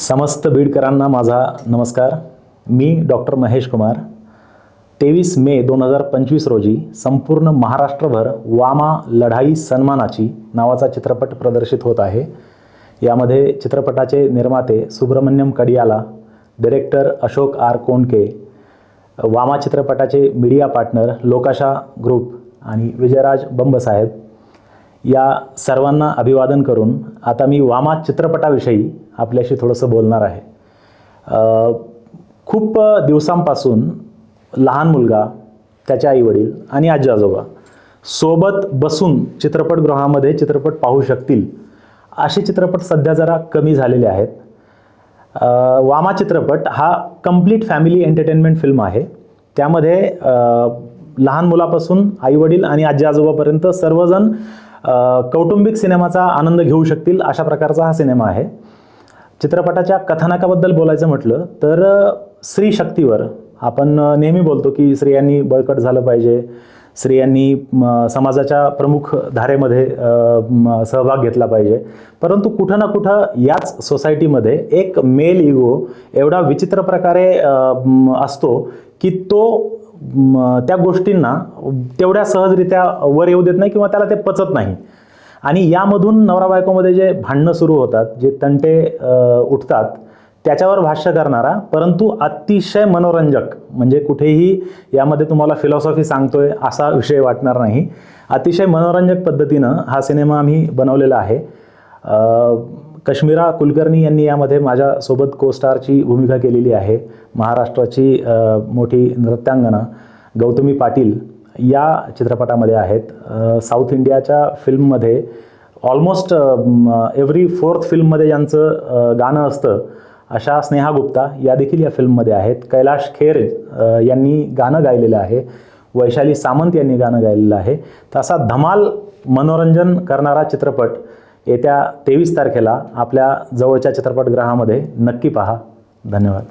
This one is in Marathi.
समस्त बीडकरांना माझा नमस्कार. मी डॉक्टर महेश कुमार. तेवीस मे दोन हजार पंचवीस रोजी संपूर्ण महाराष्ट्रभर वामा लढाई सन्मानाची नावाचा चित्रपट प्रदर्शित होत आहे. यामध्ये चित्रपटाचे निर्माते सुब्रमण्यम कडियाला डिरेक्टर अशोक आर कोंडके वामा चित्रपटाचे मीडिया पार्टनर लोकाशा ग्रुप आणि विजयराज बंबसाहेब या सर्वांना अभिवादन करून आता मी वामा चित्रपटाविषयी आपल्याशी थोडंसं बोलणार आहे. खूप दिवसांपासून लहान मुलगा त्याचे आईवडील आणि आजी आजोबा सोबत बसून चित्रपटगृहामध्ये चित्रपट पाहू शकतील असे चित्रपट सध्या जरा कमी झालेले आहेत. वामा चित्रपट हा कंप्लीट फॅमिली एंटरटेनमेंट फिल्म आहे. त्यामध्ये लहान मुलापासून आईवडील आणि आजी आजोबापर्यंत सर्वजण कौटुंबिक सिनेमाचा आनंद घेऊ शकतील अशा प्रकारचा हा सिनेमा आहे. चित्रपटाच्या कथानकाबद्दल बोलायचं म्हटलं तर स्त्री शक्तीवर आपण नेहमी बोलतो की स्त्रियांनी बळकट झालं पाहिजे. स्त्रियांनी समाजाच्या प्रमुख धारेमध्ये सहभाग घेतला पाहिजे. परंतु कुठं ना कुठं याच सोसायटीमध्ये एक मेल इगो एवढा विचित्र प्रकारे असतो की तो त्या गोष्टींना तेवढ्या सहजरित्या वर येऊ देत नाही किंवा त्याला ते पचत नाही. आणि यामधून नवरा बायकोमध्ये जे भांडणं सुरू होतात जे तंटे उठतात त्याच्यावर भाष्य करणारा परंतु अतिशय मनोरंजक म्हणजे कुठेही यामध्ये तुम्हाला फिलॉसॉफी सांगतोय असा विषय वाटणार नाही. अतिशय मनोरंजक पद्धतीनं हा सिनेमा आम्ही बनवलेला आहे. कश्मीरा कुलकर्णी यांनी यामध्ये माझ्यासोबत को स्टारची भूमिका केलेली आहे. महाराष्ट्राची मोठी नृत्यांगना गौतमी पाटील या चित्रपटामध्ये आहेत. साऊथ इंडियाच्या फिल्ममध्ये ऑलमोस्ट एव्हरी फोर्थ फिल्ममध्ये ज्यांचं गाणं असतं अशा स्नेहा गुप्ता या देखील या फिल्ममध्ये आहेत. कैलाश खेर यांनी गाणं गायलेलं आहे. वैशाली सामंत यांनी गाणं गायलेलं आहे. तर असा धमाल मनोरंजन करणारा चित्रपट येत्या तेवीस तारखेला आपल्या जवळच्या चित्रपटगृहामध्ये नक्की पहा. धन्यवाद.